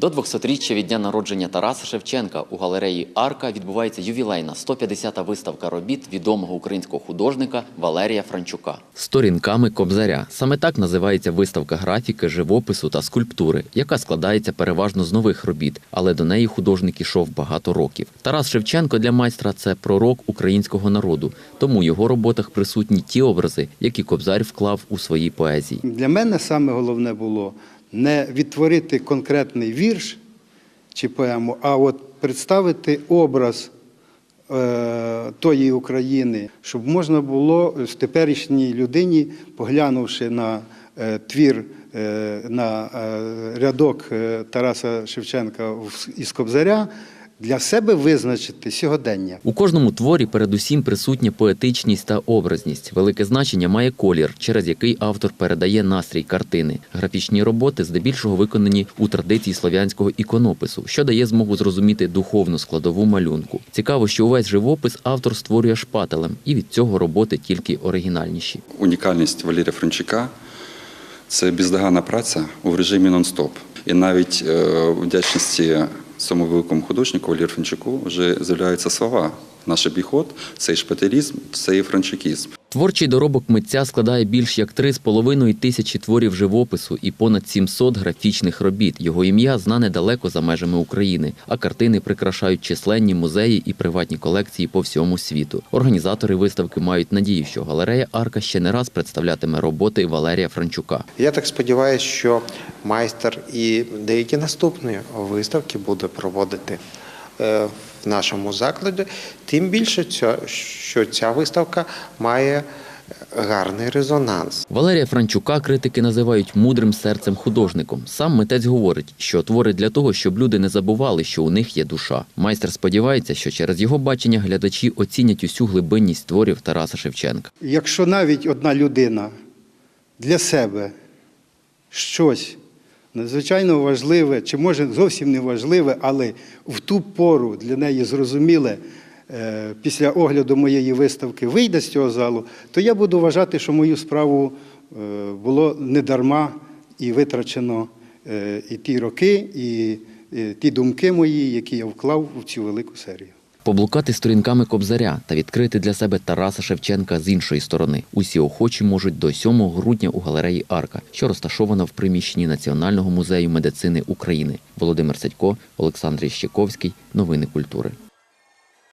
До 200-річчя від дня народження Тараса Шевченка у галереї Арка відбувається ювілейна 150-та виставка робіт відомого українського художника Валерія Франчука. Сторінками Кобзаря саме так називається виставка графіки, живопису та скульптури, яка складається переважно з нових робіт, але до неї художник ішов багато років. Тарас Шевченко для майстра це пророк українського народу, тому в його роботах присутні ті образи, які Кобзар вклав у свої поезії. Для мене саме головне було не відтворити конкретний вірш чи поему, а от представити образ е, тої України, щоб можна було в теперішній людині, поглянувши на е, твір, е, на е, рядок Тараса Шевченка із Кобзаря, для себе визначити сьогодення. У кожному творі передусім присутня поетичність та образність. Велике значення має колір, через який автор передає настрій картини. Графічні роботи здебільшого виконані у традиції слов'янського іконопису, що дає змогу зрозуміти духовну складову малюнку. Цікаво, що увесь живопис автор створює шпателем, і від цього роботи тільки оригінальніші. Унікальність Валерія Франчука це бездоганна праця у режимі нон-стоп. І навіть е, вдячності цьому великому художнику Валерію Франчуку вже з'являються слова. Наш обіход це і шпателізм, це і франчукізм. Творчий доробок митця складає більш як 3,5 тисячі творів живопису і понад 700 графічних робіт. Його ім'я знане далеко за межами України, а картини прикрашають численні музеї і приватні колекції по всьому світу. Організатори виставки мають надію, що галерея Арка ще не раз представлятиме роботи Валерія Франчука. Я так сподіваюся, що майстер і деякі наступні виставки буде проводити в нашому закладі. Тим більше, ця- що ця виставка має гарний резонанс. Валерія Франчука критики називають мудрим серцем художником. Сам митець говорить, що творить для того, щоб люди не забували, що у них є душа. Майстер сподівається, що через його бачення глядачі оцінять усю глибинність творів Тараса Шевченка. Якщо навіть одна людина для себе щось надзвичайно важливе, чи може зовсім не важливе, але в ту пору для неї зрозуміле е, після огляду моєї виставки вийде з цього залу, то я буду вважати, що мою справу е, було не дарма і витрачено е, і ті роки, і ті думки мої, які я вклав в цю велику серію. Поблукати сторінками Кобзаря та відкрити для себе Тараса Шевченка з іншої сторони. Усі охочі можуть до 7 грудня у галереї Арка, що розташована в приміщенні Національного музею медицини України. Володимир Садько, Олександр Іщиковський. Новини культури.